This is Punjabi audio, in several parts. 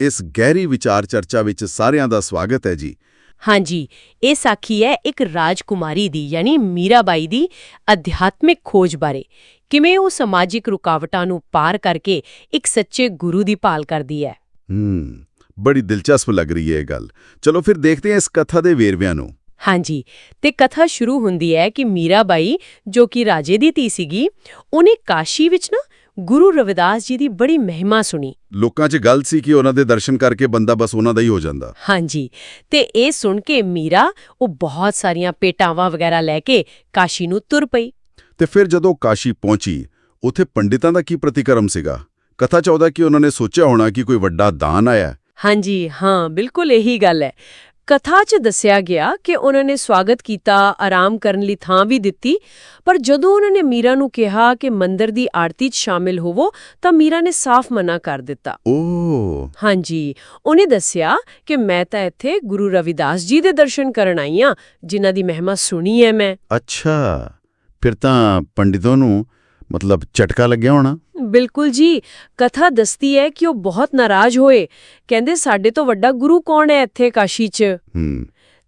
ਇਸ ਗਹਿਰੀ ਵਿਚਾਰ ਚਰਚਾ ਵਿੱਚ ਸਾਰਿਆਂ ਦਾ ਸਵਾਗਤ ਹੈ ਜੀ। ਹਾਂਜੀ ਇਹ ਸਾਖੀ ਹੈ ਇੱਕ ਰਾਜਕੁਮਾਰੀ ਦੀ ਯਾਨੀ ਮੀਰਾਬਾਈ ਦੀ ਅਧਿਆਤਮਿਕ ਖੋਜ ਬਾਰੇ। ਕਿਵੇਂ ਉਹ ਸਮਾਜਿਕ ਰੁਕਾਵਟਾਂ ਨੂੰ ਪਾਰ ਕਰਕੇ ਇੱਕ ਸੱਚੇ ਗੁਰੂ ਦੀ ਭਾਲ ਕਰਦੀ ਹੈ? ਹੂੰ ਬੜੀ ਦਿਲਚਸਪ ਲੱਗ ਰਹੀ ਹੈ ਇਹ ਗੱਲ। ਚਲੋ ਫਿਰ ਦੇਖਦੇ ਹਾਂ ਇਸ ਕਥਾ ਦੇ ਵੇਰਵਿਆਂ ਨੂੰ। ਹਾਂਜੀ ਤੇ ਕਥਾ ਸ਼ੁਰੂ ਹੁੰਦੀ ਹੈ ਕਿ ਮੀਰਾਬਾਈ ਜੋ ਕਿ ਰਾਜੇ ਦੀ ਧੀ ਸੀਗੀ ਉਹਨੇ ਕਾਸ਼ੀ ਵਿੱਚ ਨਾ ਗੁਰੂ ਰਵਿਦਾਸ ਜੀ ਦੀ ਬੜੀ ਮਹਿਮਾ ਸੁਣੀ। ਲੋਕਾਂ 'ਚ ਗੱਲ ਸੀ ਕਿ ਉਹਨਾਂ ਦੇ ਦਰਸ਼ਨ ਕਰਕੇ ਬੰਦਾ ਬਸ ਉਹਨਾਂ ਦਾ ਹੀ ਹੋ ਜਾਂਦਾ। ਹਾਂਜੀ। ਤੇ ਇਹ ਸੁਣ ਕੇ ਮੀਰਾ ਉਹ ਬਹੁਤ ਸਾਰੀਆਂ ਪੇਟਾਵਾਂ ਵਗੈਰਾ ਲੈ ਕੇ ਕਾਸ਼ੀ ਨੂੰ ਤੁਰ ਪਈ। ਤੇ ਫਿਰ ਜਦੋਂ ਕਾਸ਼ੀ ਪਹੁੰਚੀ ਉੱਥੇ ਪੰਡਿਤਾਂ ਦਾ ਕੀ ਪ੍ਰਤੀਕਰਮ ਸੀਗਾ? ਕਥਾ ਚਾਹੁੰਦਾ ਕਿ ਉਹਨਾਂ ਨੇ ਸੋਚਿਆ ਹੋਣਾ ਕਿ ਕੋਈ ਵੱਡਾ ਦਾਨ ਆਇਆ। ਹਾਂਜੀ ਹਾਂ ਬਿਲਕੁਲ ਇਹੀ ਗੱਲ ਹੈ। ਕਥਾ 'ਚ ਦੱਸਿਆ ਗਿਆ ਕਿ ਉਹਨਾਂ ਨੇ ਸਵਾਗਤ ਕੀਤਾ ਆਰਾਮ ਕਰਨ ਲਈ ਥਾਂ ਵੀ ਦਿੱਤੀ ਪਰ ਜਦੋਂ ਉਹਨਾਂ ਨੇ ਮੀਰਾ ਨੂੰ ਕਿਹਾ ਕਿ ਮੰਦਰ ਦੀ ਆਰਤੀ 'ਚ ਸ਼ਾਮਿਲ ਹੋਵੋ ਤਾਂ ਮੀਰਾ ਨੇ ਸਾਫ਼ ਮਨਾ ਕਰ ਦਿੱਤਾ। ਓ ਹਾਂਜੀ ਉਹਨੇ ਦੱਸਿਆ ਕਿ ਮੈਂ ਤਾਂ ਇੱਥੇ ਗੁਰੂ ਰਵਿਦਾਸ ਜੀ ਦੇ ਦਰਸ਼ਨ ਕਰਨ ਆਈ ਹਾਂ ਜਿਨ੍ਹਾਂ ਦੀ ਮਹਿਮਾ ਸੁਣੀ ਹੈ ਮੈਂ। ਅੱਛਾ ਫਿਰ ਤਾਂ ਪੰਡਿਤਾਂ ਨੂੰ ਮਤਲਬ ਝਟਕਾ ਲੱਗਿਆ ਹੋਣਾ। ਬਿਲਕੁਲ ਜੀ ਕਥਾ ਦੱਸਦੀ ਹੈ ਕਿ ਉਹ ਬਹੁਤ ਨਾਰਾਜ਼ ਹੋਏ। ਕਹਿੰਦੇ ਸਾਡੇ ਤੋਂ ਵੱਡਾ ਗੁਰੂ ਕੌਣ ਹੈ ਇੱਥੇ ਕਾਸ਼ੀ 'ਚ?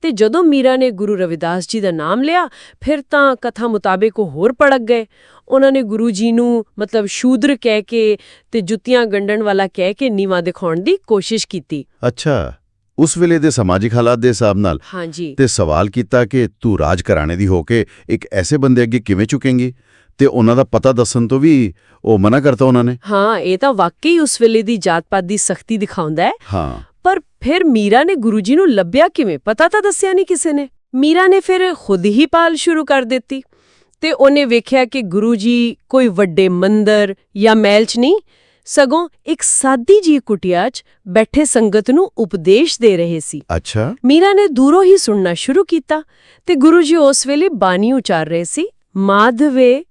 ਤੇ ਜਦੋਂ ਮੀਰਾ ਨੇ ਗੁਰੂ ਰਵਿਦਾਸ ਜੀ ਦਾ ਨਾਮ ਲਿਆ ਫਿਰ ਤਾਂ ਕਥਾ ਮੁਤਾਬਿਕ ਉਹ ਹੋਰ ਭੜਕ ਗਏ। ਉਹਨਾਂ ਨੇ ਗੁਰੂ ਜੀ ਨੂੰ ਮਤਲਬ ਸ਼ੂਦਰ ਕਹਿ ਕੇ ਤੇ ਜੁੱਤੀਆਂ ਗੰਢਣ ਵਾਲਾ ਕਹਿ ਕੇ ਨੀਵਾ ਦਿਖਾਉਣ ਦੀ ਕੋਸ਼ਿਸ਼ ਕੀਤੀ। ਅੱਛਾ ਉਸ ਵੇਲੇ ਦੇ ਸਮਾਜਿਕ ਹਾਲਾਤ ਦੇ ਹਿਸਾਬ ਨਾਲ ਹਾਂਜੀ। ਤੇ ਸਵਾਲ ਕੀਤਾ ਕਿ ਤੂੰ ਰਾਜ ਘਰਾਣੇ ਦੀ ਹੋ ਕੇ ਇੱਕ ਐਸੇ ਬੰਦੇ ਅੱਗੇ ਕਿਵੇਂ ਝੁਕੇਂਗੀ? ਤੇ ਉਹਨਾਂ ਦਾ ਪਤਾ ਦੱਸਣ ਤੋਂ ਵੀ ਉਹ ਮਨਾ ਕਰਤਾ ਉਹਨਾਂ ਨੇ। ਹਾਂ ਇਹ ਤਾਂ ਵਾਕਈ ਉਸ ਵੇਲੇ ਦੀ ਜਾਤ-ਪਾਤ ਦੀ ਸਖਤੀ ਦਿਖਾਉਂਦਾ ਹੈ। ਹਾਂ। ਪਰ ਫਿਰ ਮੀਰਾ ਨੇ ਗੁਰੂ ਜੀ ਨੂੰ ਲੱਭਿਆ ਕਿਵੇਂ? ਪਤਾ ਤਾਂ ਦੱਸਿਆ ਨਹੀਂ ਕਿਸੇ ਨੇ। ਮੀਰਾ ਨੇ ਫਿਰ ਖੁਦ ਹੀ ਪਾਲ ਸ਼ੁਰੂ ਕਰ ਦਿੱਤੀ ਤੇ ਉਹਨੇ ਵੇਖਿਆ ਕਿ ਗੁਰੂ ਜੀ ਕੋਈ ਵੱਡੇ ਮੰਦਰ ਜਾਂ ਮਹਿਲ 'ਚ ਨਹੀਂ ਸਗੋਂ ਇੱਕ ਸਾਦੀ ਜੀ ਕੁਟਿਆ 'ਚ ਬੈਠੇ ਸੰਗਤ ਨੂੰ ਉਪਦੇਸ਼ ਦੇ ਰਹੇ ਸੀ। ਅੱਛਾ। ਮੀਰਾ ਨੇ ਦੂਰੋਂ ਹੀ ਸੁਣਨਾ ਸ਼ੁਰੂ ਕੀਤਾ ਤੇ ਗੁਰੂ ਜੀ ਉਸ ਵੇਲੇ ਬਾਣੀ ਉਚਾਰ ਰਹੇ ਸੀ ਮਾਧਵੇ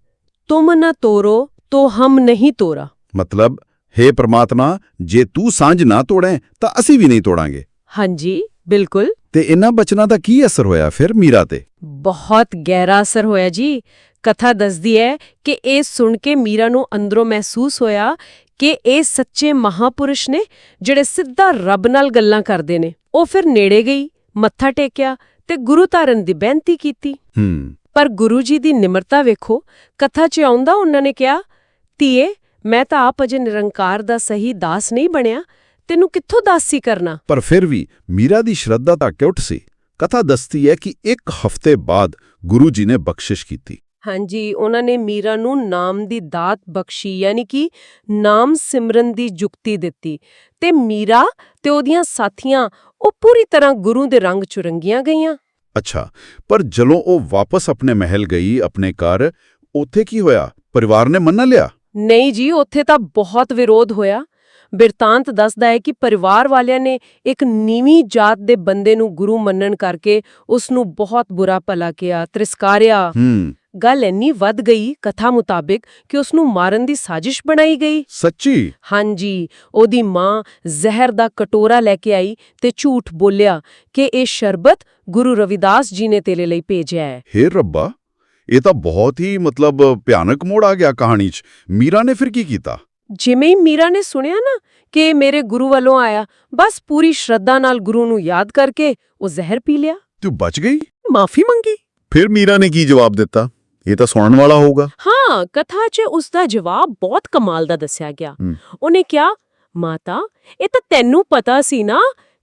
ਤੁਮ ਨ ਤੋਰੋ ਤੋ ਹਮ ਨਹੀਂ ਤੋਰਾ ਮਤਲਬ हे ਪ੍ਰਮਾਤਮਾ ਜੇ ਤੂੰ ਸਾਂਝ ਨਾ ਤੋੜੈ ਤਾਂ ਅਸੀਂ ਵੀ ਨਹੀਂ ਤੋੜਾਂਗੇ ਹਾਂਜੀ ਬਿਲਕੁਲ ਤੇ ਇਹਨਾਂ ਬਚਨਾਂ ਦਾ ਕੀ ਅਸਰ ਹੋਇਆ ਫਿਰ ਮੀਰਾ ਤੇ ਬਹੁਤ ਗਹਿਰਾ ਅਸਰ ਹੋਇਆ ਜੀ ਕਥਾ ਦੱਸਦੀ ਹੈ ਕਿ ਇਹ ਸੁਣ ਕੇ ਮੀਰਾ ਨੂੰ ਅੰਦਰੋਂ ਮਹਿਸੂਸ ਹੋਇਆ ਕਿ ਇਹ ਸੱਚੇ ਮਹਾਪੁਰਸ਼ ਨੇ ਜਿਹੜੇ ਸਿੱਧਾ ਰੱਬ ਨਾਲ ਗੱਲਾਂ ਕਰਦੇ ਨੇ ਉਹ ਫਿਰ ਨੇੜੇ ਗਈ ਮੱਥਾ ਟੇਕਿਆ ਤੇ ਗੁਰੂ ਧਾਰਨ ਦੀ ਬੇਨਤੀ ਕੀਤੀ ਹੂੰ ਪਰ ਗੁਰੂ ਜੀ ਦੀ ਨਿਮਰਤਾ ਵੇਖੋ ਕਥਾ 'ਚ ਆਉਂਦਾ ਉਹਨਾਂ ਨੇ ਕਿਹਾ ਧੀਏ ਮੈਂ ਤਾਂ ਆਪ ਅਜੇ ਨਿਰੰਕਾਰ ਦਾ ਸਹੀ ਦਾਸ ਨਹੀਂ ਬਣਿਆ ਤੈਨੂੰ ਕਿੱਥੋਂ ਦਾਸੀ ਕਰਨਾ? ਪਰ ਫਿਰ ਵੀ ਮੀਰਾ ਦੀ ਸ਼ਰਧਾ ਤਾਂ ਕਿਉਟ ਸੀ। ਕਥਾ ਦੱਸਦੀ ਹੈ ਕਿ ਇੱਕ ਹਫ਼ਤੇ ਬਾਅਦ ਗੁਰੂ ਜੀ ਨੇ ਬਖਸ਼ਿਸ਼ ਕੀਤੀ। ਹਾਂਜੀ ਉਹਨਾਂ ਨੇ ਮੀਰਾ ਨੂੰ ਨਾਮ ਦੀ ਦਾਤ ਬਖਸ਼ੀ ਯਾਨੀ ਕਿ ਨਾਮ ਸਿਮਰਨ ਦੀ ਜੁਗਤੀ ਦਿੱਤੀ ਤੇ ਮੀਰਾ ਤੇ ਉਹਦੀਆਂ ਸਾਥੀਆਂ ਉਹ ਪੂਰੀ ਤਰ੍ਹਾਂ ਗੁਰੂ ਦੇ ਰੰਗ ਚ ਰੰਗੀਆਂ ਗਈਆਂ। ਅੱਛਾ ਪਰ ਜਦੋਂ ਉਹ ਵਾਪਸ ਆਪਣੇ ਮਹਿਲ ਗਈ ਆਪਣੇ ਘਰ ਉੱਥੇ ਕੀ ਹੋਇਆ? ਪਰਿਵਾਰ ਨੇ ਮੰਨ ਲਿਆ? ਨਹੀਂ ਜੀ ਉੱਥੇ ਤਾਂ ਬਹੁਤ ਵਿਰੋਧ ਹੋਇਆ। ਬਿਰਤਾਂਤ ਦੱਸਦਾ ਹੈ ਕਿ ਪਰਿਵਾਰ ਵਾਲਿਆਂ ਨੇ ਇੱਕ ਨੀਵੀਂ ਜਾਤ ਦੇ ਬੰਦੇ ਨੂੰ ਗੁਰੂ ਮੰਨਣ ਕਰਕੇ ਉਸ ਨੂੰ ਬਹੁਤ ਬੁਰਾ ਭਲਾ ਕਿਹਾ ਤ੍ਰਿਸਕਾਰਿਆ। ਗੱਲ ਇੰਨੀ ਵੱਧ ਗਈ ਕਥਾ ਮੁਤਾਬਿਕ ਕਿ ਉਸ ਨੂੰ ਮਾਰਨ ਦੀ ਸਾਜ਼ਿਸ਼ ਬਣਾਈ ਗਈ। ਸੱਚੀ? ਹਾਂਜੀ ਉਹਦੀ ਮਾਂ ਜ਼ਹਿਰ ਦਾ ਕਟੋਰਾ ਲੈ ਕੇ ਆਈ ਤੇ ਝੂਠ ਬੋਲਿਆ ਕਿ ਇਹ ਸ਼ਰਬਤ ਗੁਰੂ ਰਵਿਦਾਸ ਜੀ ਨੇ ਤੇਰੇ ਲਈ ਭੇਜਿਆ ਹੈ। ਹੇ ਰੱਬਾ ਇਹ ਤਾਂ ਬਹੁਤ ਹੀ ਮਤਲਬ ਭਿਆਨਕ ਮੋੜ ਆ ਗਿਆ ਕਹਾਣੀ 'ਚ। ਮੀਰਾ ਨੇ ਫਿਰ ਕੀ ਕੀਤਾ? ਜਿਵੇਂ ਹੀ ਮੀਰਾ ਨੇ ਸੁਣਿਆ ਨਾ ਕਿ ਮੇਰੇ ਗੁਰੂ ਵੱਲੋਂ ਆਇਆ ਬਸ ਪੂਰੀ ਸ਼ਰਧਾ ਨਾਲ ਗੁਰੂ ਨੂੰ ਯਾਦ ਕਰਕੇ ਉਹ ਜ਼ਹਿਰ ਪੀ ਲਿਆ। ਤੂੰ ਬਚ ਗਈ? ਮਾਫੀ ਮੰਗੀ। ਫਿਰ ਮੀਰਾ ਨੇ ਕੀ ਜਵਾਬ ਦਿੱਤਾ? ਇਹ ਤਾਂ ਸੁਣਨ ਵਾਲਾ ਹੋਊਗਾ। ਹਾਂ ਕਥਾ 'ਚ ਉਸ ਦਾ ਜਵਾਬ ਬਹੁਤ ਕਮਾਲ ਦਾ ਦੱਸਿਆ ਗਿਆ। ਉਹਨੇ ਕਿਹਾ ਮਾਤਾ ਇਹ ਤਾਂ ਤੈਨੂੰ ਪਤਾ ਸੀ ਨਾ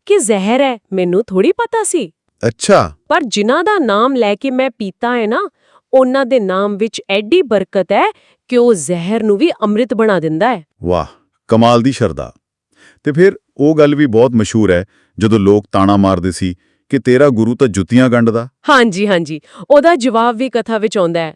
ਕਿ ਜ਼ਹਿਰ ਹੈ ਮੈਨੂੰ ਥੋੜੀ ਪਤਾ ਸੀ। ਅੱਛਾ। ਪਰ ਜਿਨ੍ਹਾਂ ਦਾ ਨਾਮ ਲੈ ਕੇ ਮੈਂ ਪੀਤਾ ਹੈ ਨਾ ਉਹਨਾਂ ਦੇ ਨਾਮ ਵਿੱਚ ਐਡੀ ਬਰਕਤ ਹੈ ਕਿ ਉਹ ਜ਼ਹਿਰ ਨੂੰ ਵੀ ਅੰਮ੍ਰਿਤ ਬਣਾ ਦਿੰਦਾ ਹੈ। ਵਾਹ ਕਮਾਲ ਦੀ ਸ਼ਰਧਾ। ਤੇ ਫਿਰ ਉਹ ਗੱਲ ਵੀ ਬਹੁਤ ਮਸ਼ਹੂਰ ਹੈ ਜਦੋਂ ਲੋਕ ਤਾਣਾ ਮਾਰਦੇ ਸੀ ਕਿ ਤੇਰਾ ਗੁਰੂ ਤਾਂ ਜੁੱਤੀਆਂ ਗੰਢਦਾ। ਹਾਂਜੀ ਹਾਂਜੀ। ਉਹਦਾ ਜਵਾਬ ਵੀ ਕਥਾ ਵਿੱਚ ਆਉਂਦਾ ਹੈ।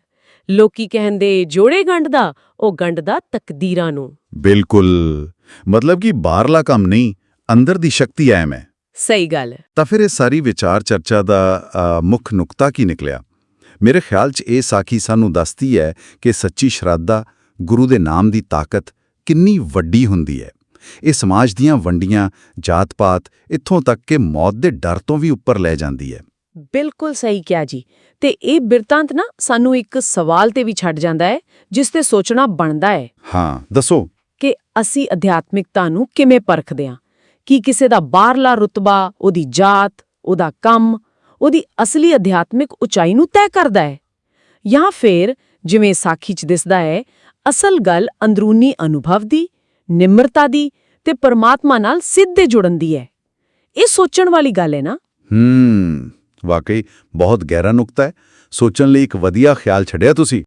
ਲੋਕੀ ਕਹਿੰਦੇ ਜੋੜੇ ਗੰਢਦਾ ਉਹ ਗੰਢਦਾ ਤਕਦੀਰਾਂ ਨੂੰ। ਬਿਲਕੁਲ। ਮਤਲਬ ਕਿ ਬਾਹਰਲਾ ਕੰਮ ਨਹੀਂ ਅੰਦਰ ਦੀ ਸ਼ਕਤੀ ਐਮ ਹੈ। ਸਹੀ ਗੱਲ। ਹੈ ਤਾਂ ਫਿਰ ਇਹ ਸਾਰੀ ਵਿਚਾਰ ਚਰਚਾ ਦਾ ਮੁੱਖ ਨੁਕਤਾ ਕੀ ਨਿਕਲਿਆ? ਮੇਰੇ ਖਿਆਲ 'ਚ ਇਹ ਸਾਖੀ ਸਾਨੂੰ ਦੱਸਦੀ ਹੈ ਕਿ ਸੱਚੀ ਸ਼ਰਧਾ ਗੁਰੂ ਦੇ ਨਾਮ ਦੀ ਤਾਕਤ ਕਿੰਨੀ ਵੱਡੀ ਹੁੰਦੀ ਹੈ। ਇਹ ਸਮਾਜ ਦੀਆਂ ਵੰਡੀਆਂ ਜਾਤ-ਪਾਤ ਇੱਥੋਂ ਤੱਕ ਕਿ ਮੌਤ ਦੇ ਡਰ ਤੋਂ ਵੀ ਉੱਪਰ ਲੈ ਜਾਂਦੀ ਹੈ। ਬਿਲਕੁਲ ਸਹੀ ਕਿਹਾ ਜੀ। ਤੇ ਇਹ ਬਿਰਤਾਂਤ ਨਾ ਸਾਨੂੰ ਇੱਕ ਸਵਾਲ ਤੇ ਵੀ ਛੱਡ ਜਾਂਦਾ ਹੈ ਜਿਸ ਤੇ ਸੋਚਣਾ ਬਣਦਾ ਹੈ। ਹਾਂ ਦੱਸੋ। ਕਿ ਅਸੀਂ ਅਧਿਆਤਮਿਕਤਾ ਨੂੰ ਕਿਵੇਂ ਪਰਖਦੇ ਹਾਂ? ਕੀ ਕਿਸੇ ਦਾ ਬਾਹਰਲਾ ਰੁਤਬਾ, ਉਹਦੀ ਜਾਤ, ਉਹਦਾ ਕੰਮ, ਉਹਦੀ ਅਸਲੀ ਅਧਿਆਤਮਿਕ ਉਚਾਈ ਨੂੰ ਤੈਅ ਕਰਦਾ ਹੈ? ਜਾਂ ਫਿਰ ਜਿਵੇਂ ਸਾਖੀ 'ਚ ਦਿਸਦਾ ਹੈ, ਅਸਲ ਗੱਲ ਅੰਦਰੂਨੀ ਅਨੁਭਵ ਦੀ, ਨਿਮਰਤਾ ਦੀ ਤੇ ਪਰਮਾਤਮਾ ਨਾਲ ਸਿੱਧੇ ਜੁੜਨ ਦੀ ਹੈ। ਇਹ ਸੋਚਣ ਵਾਲੀ ਗੱਲ ਹੈ ਨਾ? ਹੂੰ, ਵਾਕਈ ਬਹੁਤ ਗਹਿਰਾ ਨੁਕਤਾ ਹੈ। ਸੋਚਣ ਲਈ ਇੱਕ ਵਧੀਆ ਖਿਆਲ ਛੱਡਿਆ ਤੁਸੀਂ।